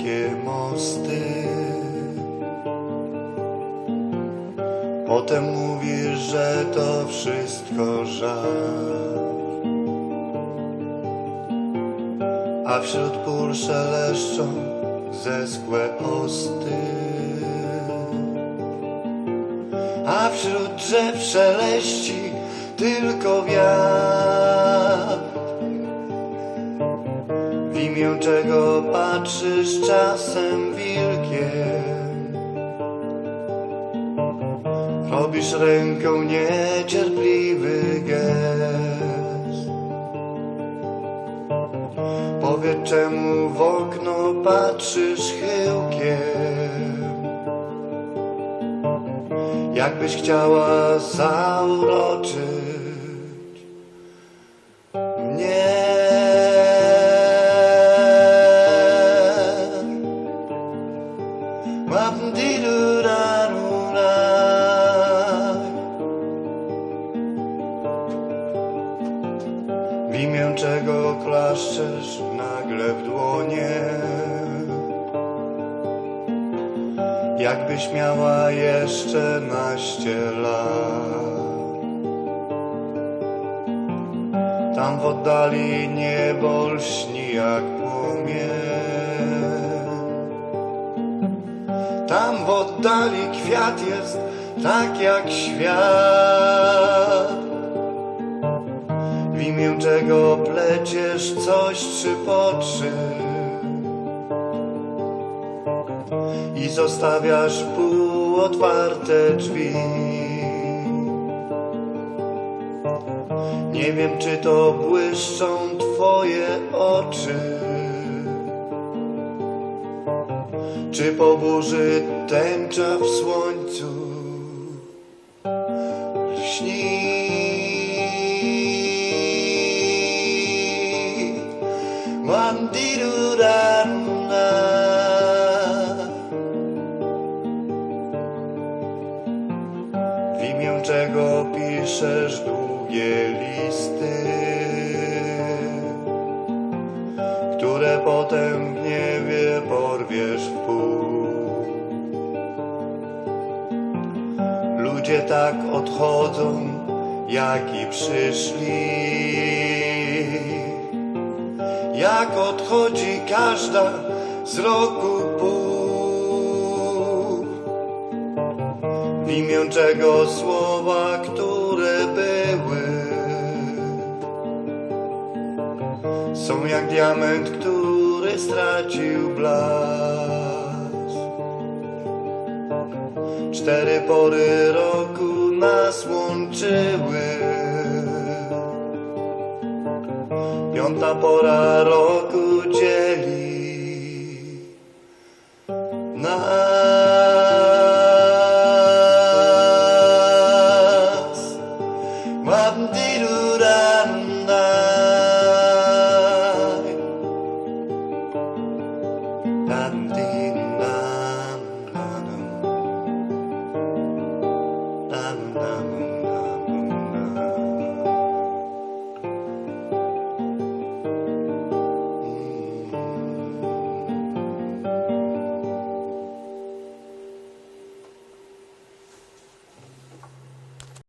wszystkie mosty. Potem mówisz, że to wszystko żal. A wśród pól szeleszczą zeskłe osty. A wśród drzew szeleści tylko wiatr. Czego patrzysz czasem wilkiem? Robisz ręką niecierpliwy gest. Powiedz czemu w okno patrzysz chyłkiem? Jakbyś chciała zauroczyć klaszczesz nagle w dłonie. Jakbyś miała jeszcze naście lat. Tam w oddali niebo lśni jak płomień. Tam w oddali kwiat jest tak jak świat. W imię czego pleciesz coś trzy po trzy I zostawiasz półotwarte drzwi. Nie wiem, czy to błyszczą twoje oczy, czy po burzy tęcza w słońcu piszesz długie listy, które potem w niebie porwiesz w pół. Ludzie tak odchodzą, jak i przyszli. Jak odchodzi każda z roku pół. W imię czego słowa, które były Są jak diament, który stracił blask Cztery pory roku nas łączyły Piąta pora roku dzieli nas. na